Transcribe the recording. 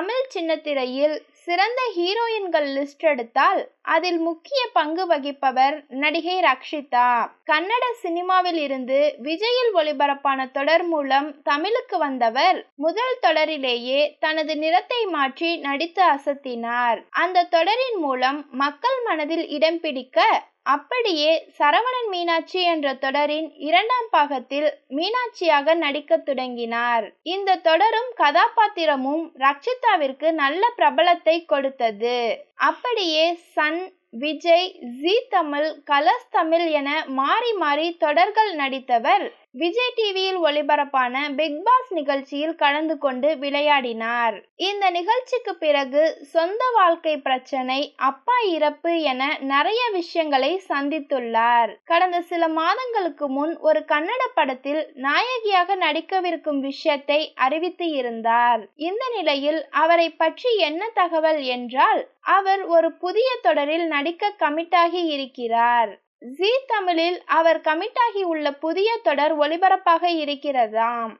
தமிழ் சின்னத்திரையில் சிறந்த ஹீரோயின்கள் லிஸ்ட் எடுத்தால் அதில் முக்கிய பங்கு வகிப்பவர் நடிகை ரக்ஷிதா. கன்னட சினிமாவில் இருந்து விஜயில் ஒளிபரப்பான தொடர் மூலம் தமிழுக்கு வந்தவர் முதல் தொடரிலேயே தனது நிறத்தை மாற்றி நடித்து அசத்தினார். அந்த தொடரின் மூலம் மக்கள் மனதில் இடம் பிடிக்க அப்படியே சரவணன் மீனாட்சி என்ற தொடரின் இரண்டாம் பாகத்தில் மீனாட்சியாக நடிக்க தொடங்கினார். இந்த தொடரும் கதாபாத்திரமும் ரக்ஷிதாவிற்கு நல்ல பிரபலத்தை கொடுத்தது. அப்படியே Sun Vijay Zee Tamil Colors Tamil என மாறி மாறி தொடர்கள் நடித்தவர். விஜய் டிவியில் ஒளிபரப்பான பிக் பாஸ் நிகழ்ச்சியில் கலந்து கொண்டு விளையாடினார். இந்த நிகழ்ச்சிக்கு பிறகு சொந்த வாழ்க்கை பிரச்சனை அப்பா இறப்பு என நிறைய விஷயங்களை சந்தித்துள்ளார். கடந்த சில மாதங்களுக்கு முன் ஒரு கன்னட படத்தில் நாயகியாக நடிக்கவிருக்கும் விஷயத்தை அறிவித்து இருந்தார். இந்த நிலையில் அவரை பற்றி என்ன தகவல் என்றால் அவர் ஒரு புதிய தொடரில் நடிக்க கமிட்டாகி இருக்கிறார். ஜி தமிழில் அவர் கமிட்டாகி உள்ள புதிய தொடர் ஒளிபரப்பாக இருக்கிறதாம்.